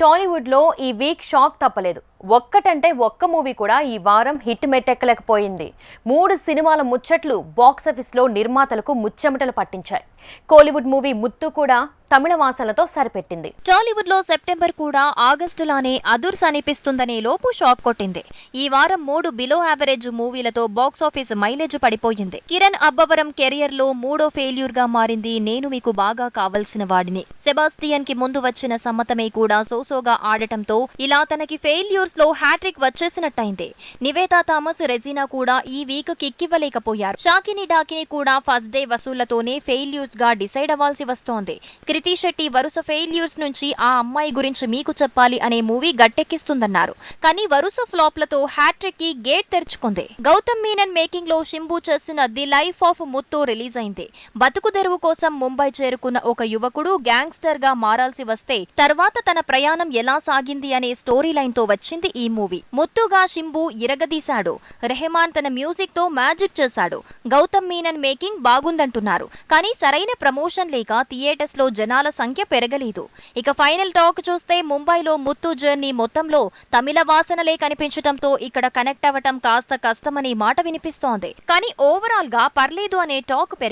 టాలీవుడ్లో ఈ week shock తప్పలేదు. ఒక్కటంటే ఒక్క మూవీ కూడా ఈ వారం హిట్ మెట్టెక్కలేకపోయింది. మూడు సినిమాల ముచ్చట్లు బాక్సాఫీస్లో నిర్మాతలకు ముచ్చెమటలు పట్టించాయి. కోలీవుడ్ మూవీ ముత్తు కూడా తమిళ వాసనలతో సరిపెట్టింది. టాలీవుడ్లో సెప్టెంబర్ కూడా ఆగస్టు లానే అదుర్స్ అనిపిస్తుందనే లోపు షాక్ కొట్టింది. ఈ వారం మూడు బిలో యావరేజ్ మూవీలతో బాక్సాఫీస్ మైలేజ్ పడిపోయింది. కిరణ్ అబ్బవరం కెరియర్లో మూడో ఫెయిల్యూర్గా మారింది. నేను మీకు బాగా కావలసిన వాడిని. సెబాస్టియన్కి ముందు వచ్చిన సమ్మతమే కూడా సోసోగా ఆడటంతో ఇలా తనకి ఫెయిల్యూర్స్లో హ్యాట్రిక్ వచ్చేసినట్టయింది. నివేతా థామస్ రెజీనా కూడా ఈ వీక్ కిక్కివ్వలేకపోయారు. షాకిని డాకిని కూడా ఫస్ట్ డే వసూళ్ళతోనే ఫెయిల్యూర్స్గా డిసైడ్ అవ్వాల్సి వస్తోంది. కృతి శెట్టి వరుస ఫెయిల్యూర్స్ నుంచి ఆ అమ్మాయి గురించి మీకు చెప్పాలి అనే మూవీ గట్టెక్కిస్తుందన్నారు. కానీ వరుస ఫ్లాప్లతో హ్యాట్రిక్కి గేట్ తెరుచుకుంది. గౌతమ్ మీనన్ మేకింగ్లో షింబు చేసిన the life of Muthu release అయింది బతుకు తెరువు కోసం ముంబై చేరుకున్న ఒక యువకుడు గ్యాంగ్స్టర్గా మారాల్సి వస్తే తర్వాత తన ప్రయాణం ఎలా సాగింది అనే స్టోరీ లైన్తో వచ్చింది ఈ మూవీ. ముత్తుగా షింబు ఇరగదీశాడు. రెహమాన్ తన మ్యూజిక్తో మ్యాజిక్ చేశాడు. గౌతమ్ మీనన్ మేకింగ్ బాగుందంటున్నారు. కానీ సరైన ప్రమోషన్ లేక థియేటర్స్లో జనాల సంఖ్య పెరగలేదు. ఇక ఫైనల్ టాక్ చూస్తే ముంబైలో ముత్తు జర్నీ మొత్తంలో తమిళ వాసనలే కనిపించటంతో ఇక్కడ కనెక్ట్ అవ్వటం కాస్త కష్టమనే మాట వినిపిస్తోంది. కానీ ఓవరాల్గా పర్లేదు అనే టాక్ పెరిగింది